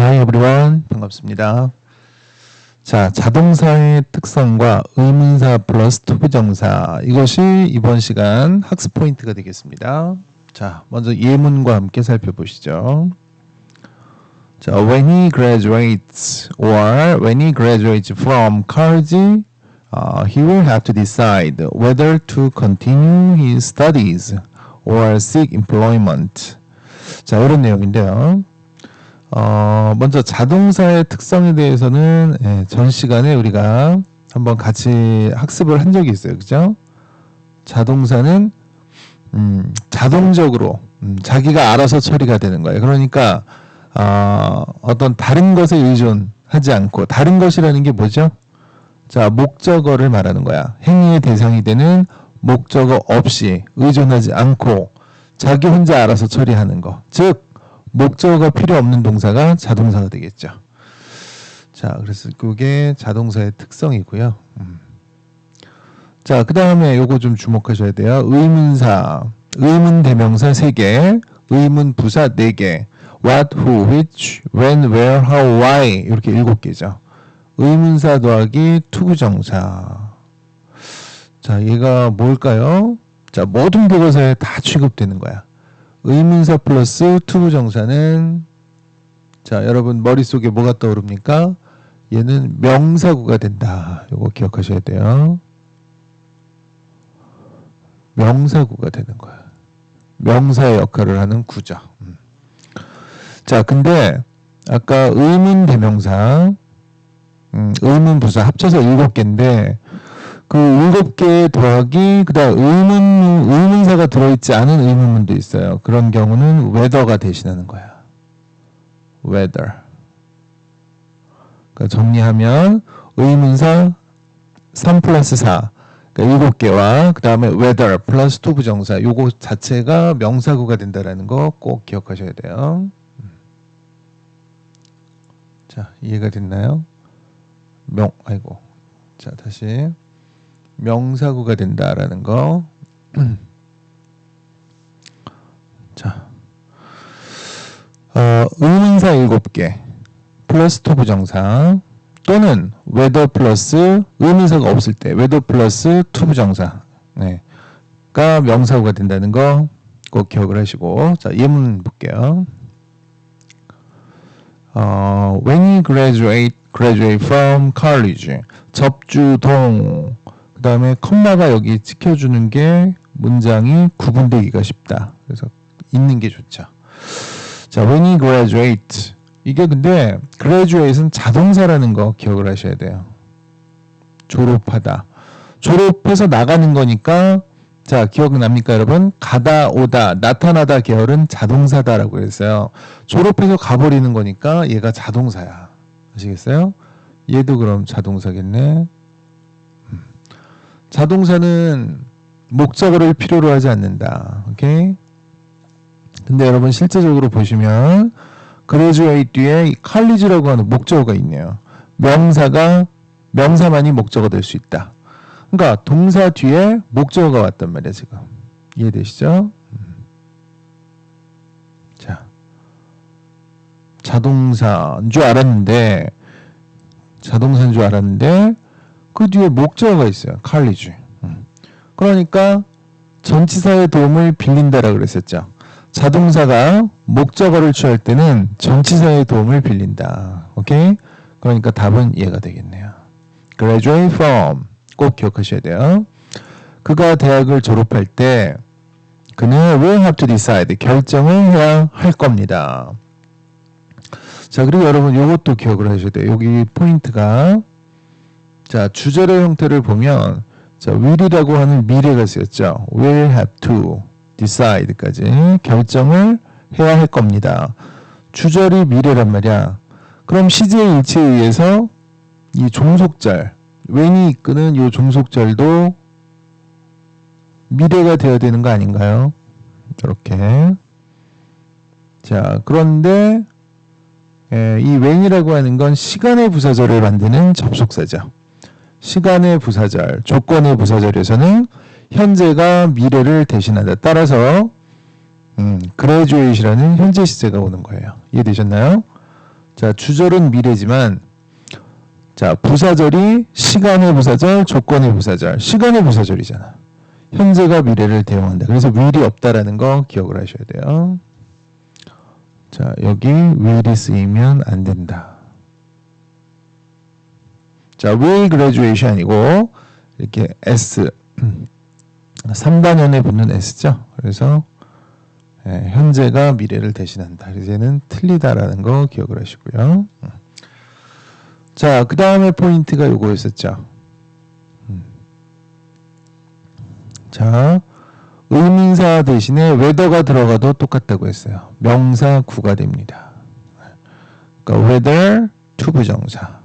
Hi everyone. 반갑습니다. 자, 자동사의 특성과 의문사 플러스 투부정사. 이것이 이번 시간 학습 포인트가 되겠습니다. 자, 먼저 예문과 함께 살펴보시죠. 자, when he graduates or when he graduates from college, uh, he will have to decide whether to continue his studies or seek employment. 자, 이런 내용인데요. 어, 먼저 자동사의 특성에 대해서는 예, 전 시간에 우리가 한번 같이 학습을 한 적이 있어요. 그죠? 자동사는 음, 자동적으로 음, 자기가 알아서 처리가 되는 거예요. 그러니까 어, 어떤 다른 것에 의존하지 않고 다른 것이라는 게 뭐죠? 자, 목적어를 말하는 거야. 행위의 대상이 되는 목적어 없이 의존하지 않고 자기 혼자 알아서 처리하는 거. 즉 목적어가 필요 없는 동사가 자동사가 되겠죠. 자, 그래서 그게 자동사의 특성이고요. 음. 자, 그 다음에 요거 좀 주목하셔야 돼요. 의문사, 의문 대명사 3개, 의문 부사 4개, what, who, which, when, where, how, why 이렇게 7개죠. 의문사 더하기 투부정사. 자, 얘가 뭘까요? 자, 모든 교과서에 다 취급되는 거야. 의문사 플러스 투부 정사는 자 여러분 머릿속에 뭐가 떠오릅니까? 얘는 명사구가 된다. 요거 기억하셔야 돼요. 명사구가 되는 거야. 명사의 역할을 하는 구죠. 음. 자 근데 아까 의문 대명사 음, 의문 부사 합쳐서 일곱 개인데 그 일곱 개 더하기 그다음 의문 의문사가 들어있지 않은 의문문도 있어요. 그런 경우는 whether가 대신하는 거야. whether. 그러니까 정리하면 의문사 3 플러스 4 그러니까 7개와 그 다음에 whether 플러스 to 부정사 요거 자체가 명사구가 된다라는 거 꼭 기억하셔야 돼요. 자 이해가 됐나요? 명 아이고 자 다시 명사구가 된다라는 거. 자, 어, 의문사 7개 플러스 토 부정사 또는 whether 플러스 의문사가 없을 때 whether 플러스 to 부정사 네. 가 명사구가 된다는 거 꼭 기억을 하시고 자 예문 볼게요. 어, when he graduate graduate from college 접주동 그 다음에 컴마가 여기 찍혀주는 게 문장이 구분되기가 쉽다. 그래서 있는 게 좋죠. 자, when he graduate. 이게 근데 graduate은 자동사라는 거 기억을 하셔야 돼요. 졸업하다. 졸업해서 나가는 거니까 자, 기억납니까, 여러분? 가다, 오다, 나타나다 계열은 자동사다라고 했어요. 졸업해서 가버리는 거니까 얘가 자동사야. 아시겠어요? 얘도 그럼 자동사겠네. 자동사는 목적어를 필요로 하지 않는다. 오케이? 근데 여러분 실제적으로 보시면 graduate 뒤에 college라고 하는 목적어가 있네요. 명사가 명사만이 목적어 될 수 있다. 그러니까 동사 뒤에 목적어가 왔단 말이야 지금. 이해되시죠? 음. 자, 자동사인 줄 알았는데 자동사인 줄 알았는데 그 뒤에 목적어가 있어요. 칼리지. 음. 그러니까 전치사의 도움을 빌린다라고 그랬었죠. 자동사가 목적어를 취할 때는 전치사의 도움을 빌린다. 오케이? 그러니까 답은 이해가 되겠네요. graduate from 꼭 기억하셔야 돼요. 그가 대학을 졸업할 때 그는 will have to decide 결정을 해야 할 겁니다. 자 그리고 여러분 이것도 기억을 하셔야 돼요. 여기 포인트가 자, 주절의 형태를 보면 자, will이라고 하는 미래가 쓰였죠. will have to decide까지 결정을 해야 할 겁니다. 주절이 미래란 말이야. 그럼 시제의 일치에 의해서 이 종속절, when이 이끄는 이 종속절도 미래가 되어야 되는 거 아닌가요? 이렇게. 자, 그런데 에, 이 when이라고 하는 건 시간의 부사절을 만드는 접속사죠. 시간의 부사절, 조건의 부사절에서는 현재가 미래를 대신한다. 따라서 음, graduate이라는 현재 시제가 오는 거예요. 이해되셨나요? 자, 주절은 미래지만 자, 부사절이 시간의 부사절, 조건의 부사절. 시간의 부사절이잖아. 현재가 미래를 대응한다. 그래서 will이 없다라는 거 기억을 하셔야 돼요. 자, 여기 will이 쓰이면 안 된다. 자, will graduation 아니고 이렇게 s 3단원에 붙는 s죠. 그래서 예, 현재가 미래를 대신한다. 이제는 틀리다라는 거 기억을 하시고요. 음. 자, 그 다음에 포인트가 요거였었죠. 음. 자, 의민사 대신에 whether가 들어가도 똑같다고 했어요. 명사 구가 됩니다. 그러니까 whether to 부정사.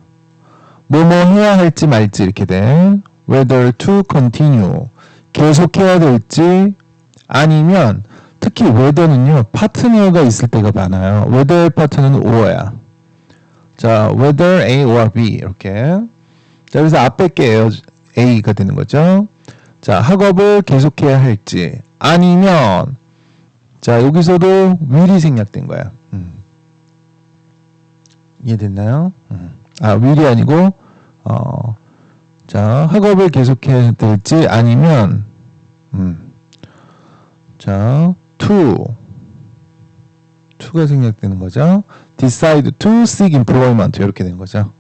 뭐뭐 해야 할지 말지 이렇게 돼. whether to continue. 계속해야 될지 아니면 특히 whether는요 파트너가 있을 때가 많아요. whether 파트너는 or야. 자, whether A or B 이렇게. 자, 여기서 앞에 게 A가 되는 거죠. 자, 학업을 계속해야 할지 아니면 자, 여기서도 will이 생략된 거야. 음. 이해됐나요? 음. 아, will이 아니고 어, 자, 학업을 계속해야 될지 아니면 음. 자, to to가 생략되는 거죠. decide to seek employment 이렇게 된 거죠.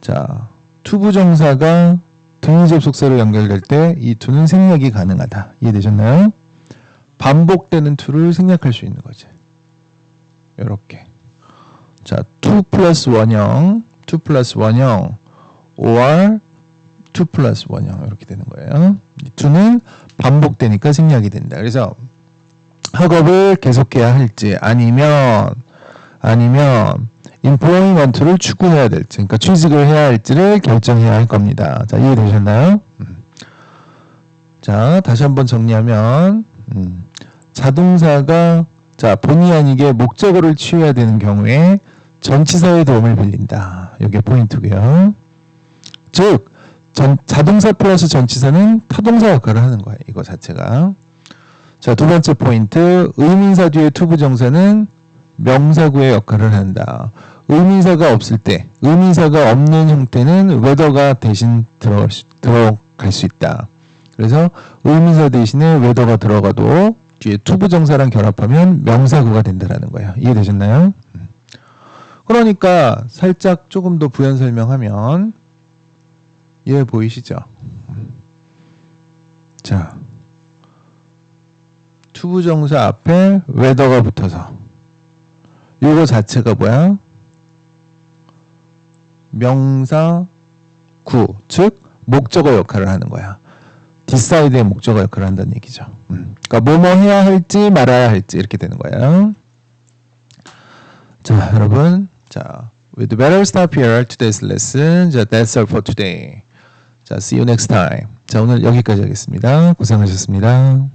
자, to 부정사가 등위 접속사로 연결될 때 이 to는 생략이 가능하다. 이해되셨나요? 반복되는 to를 생략할 수 있는 거지. 이렇게. 자, 2 플러스 원형, 2 플러스 원형, or 2 플러스 원형 이렇게 되는 거예요. 이 2는 반복되니까 생략이 된다. 그래서 학업을 계속해야 할지 아니면 아니면 employment를 추구해야 될지 그러니까 취직을 해야 할지를 결정해야 할 겁니다. 자 이해되셨나요? 음. 자 다시 한번 정리하면 음. 자동사가 자 본의 아니게 목적어를 취해야 되는 경우에 전치사의 도움을 빌린다. 이게 포인트고요. 즉 전, 자동사 플러스 전치사는 타동사 역할을 하는 거예요. 이거 자체가. 자, 두 번째 포인트. 의민사 뒤에 투부정사는 명사구의 역할을 한다. 의민사가 없을 때, 의민사가 없는 형태는 whether가 대신 들어갈 수, 들어갈 수 있다. 그래서 의민사 대신에 whether가 들어가도 뒤에 투부정사랑 결합하면 명사구가 된다라는 거예요. 이해되셨나요? 음. 그러니까 살짝 조금 더 부연 설명하면 이해 보이시죠? 음. 자, 투부정사 앞에 whether가 붙어서 이거 자체가 뭐야? 명사 구, 즉 목적어 역할을 하는 거야. 디사이드의 목적어 역할을 한다는 얘기죠. 음. 그러니까 뭐뭐 해야 할지 말아야 할지 이렇게 되는 거예요. 자, 여러분, 자, we'd better stop here today's lesson. 자, that's all for today. 자, see you next time. 자, 오늘 여기까지 하겠습니다. 고생하셨습니다.